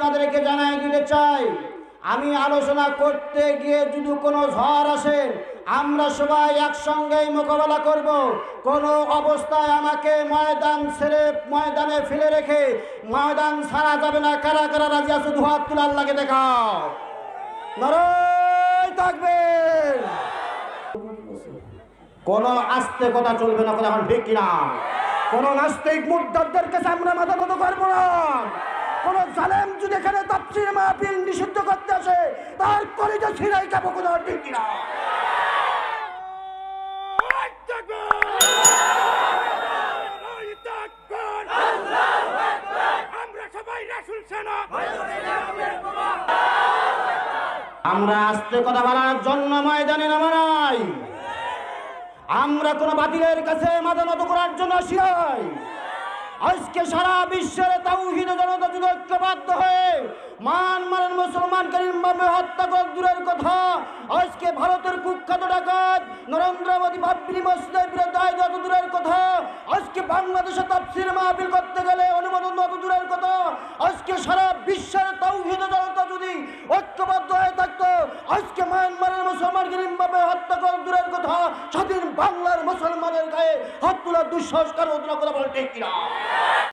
আপনাদেরকে জানাই দিতে চাই, আমি আলোচনা করতে গিয়ে যদি কোনো ঝড় আসে, আমরা সবাই একসঙ্গেই মোকাবেলা করব। কোনো অবস্থায় আমাকে ময়দান ছেড়ে, ময়দানে ফেলে রেখে, ময়দান ছাড়া যাবে না। কারা কারা রাজি আছে? দু হাত তুলে আল্লাহকে দেখাও। থাকবেন কোনো আস্তে কথা চলবে না, কথা এখন ঠিক কিনা? কোন নাস্তিক মুদ্দারদের কাছে আমরা মাথা নত করব না। কোন জালেম যদি এখানে তাপসির মাহফিল নিষিদ্ধ করতে আসে তার কলিজা ছিঁড়াই খাব কোথাও ঠিক কিনা। আমরা আস্তে কথা বলার জন্য ময়দানে নামা নাই আমরা কোন বাতিলের কাছে মাথা নত করার জন্য আসি আজকে সারা বিশ্বের ঐক্যবদ্ধ হয়ে মান মারেন মুসলমান করিমভাবে হত্যা কর দূরের কথা। আজকে ভারতের কুখ্যাত ডাকাত নরেন্দ্র মোদী বাবরি মসজিদের বিরুদ্ধে আইন অত দূরের কথা। আজকে বাংলাদেশে তাফসির মাহফিল করতে গেলে অনুমোদন অত দূরের কথা। আজকে সারা বিশ্বের তাওহিদ জনতা যদি ঐক্যবদ্ধ হয়ে থাকতো, আজকে মায়ানমারের মুসলমান গরিমভাবে হত্যা কর দূরের কথা। স্বাধীন বাংলার মুসলমানের গায়ে হাত তোলার দুঃসাহস কারও কথা বলতে কিনা?